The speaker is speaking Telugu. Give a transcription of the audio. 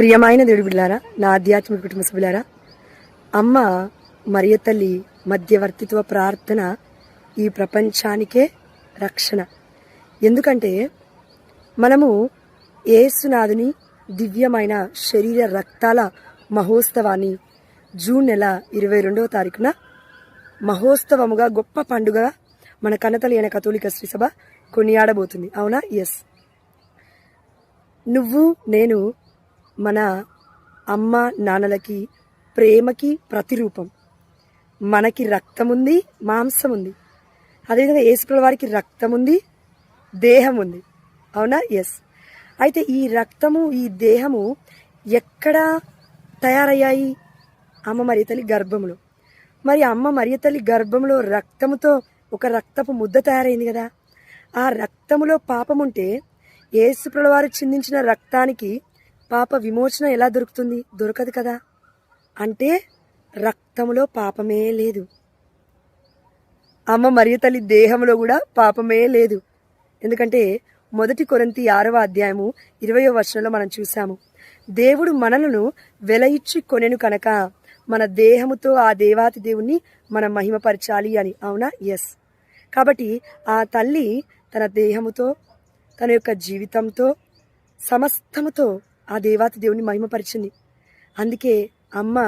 ప్రియమైన దేవుడి బిడ్డారా నా ఆధ్యాత్మిక కుటుంబ సభ్యులారా అమ్మ మరియ తల్లి మధ్యవర్తిత్వ ప్రార్థన ఈ ప్రపంచానికే రక్షణ. ఎందుకంటే మనము ఏసునాథుని దివ్యమైన శరీర రక్తాల మహోత్సవాన్ని జూన్ నెల ఇరవై రెండవ తారీఖున మహోత్సవముగా గొప్ప పండుగ మన కన్నతల్లి కథోలిక శ్రీసభ కొనియాడబోతుంది. అవునా? ఎస్ నువ్వు నేను మన అమ్మ నాన్నలకి ప్రేమకి ప్రతిరూపం. మనకి రక్తం ఉంది మాంసం ఉంది అదేవిధంగా ఏసుకుల వారికి రక్తం ఉంది దేహం ఉంది అవునా? ఎస్ అయితే ఈ రక్తము ఈ దేహము ఎక్కడ తయారయ్యాయి? అమ్మ మరియ తల్లి గర్భములో. మరి అమ్మ మరియ తల్లి గర్భంలో రక్తముతో ఒక రక్తపు ముద్ద తయారైంది కదా. ఆ రక్తములో పాపం ఉంటే వారు చిందించిన రక్తానికి పాప విమోచన ఎలా దొరుకుతుంది? దొరకదు కదా. అంటే రక్తములో పాపమే లేదు. అమ్మ మరియు తల్లి దేహంలో కూడా పాపమే లేదు. ఎందుకంటే మొదటి కొరంతి ఆరవ అధ్యాయము ఇరవయో వర్షంలో మనం చూసాము దేవుడు మనలను వెల ఇచ్చి కొనెను కనుక మన దేహముతో ఆ దేవాతి దేవుణ్ణి మనం మహిమపరచాలి అని. అవునా? ఎస్ కాబట్టి ఆ తల్లి తన దేహముతో తన యొక్క జీవితంతో సమస్తముతో ఆ దేవాతి దేవుని మహిమపరిచింది అందుకే అమ్మ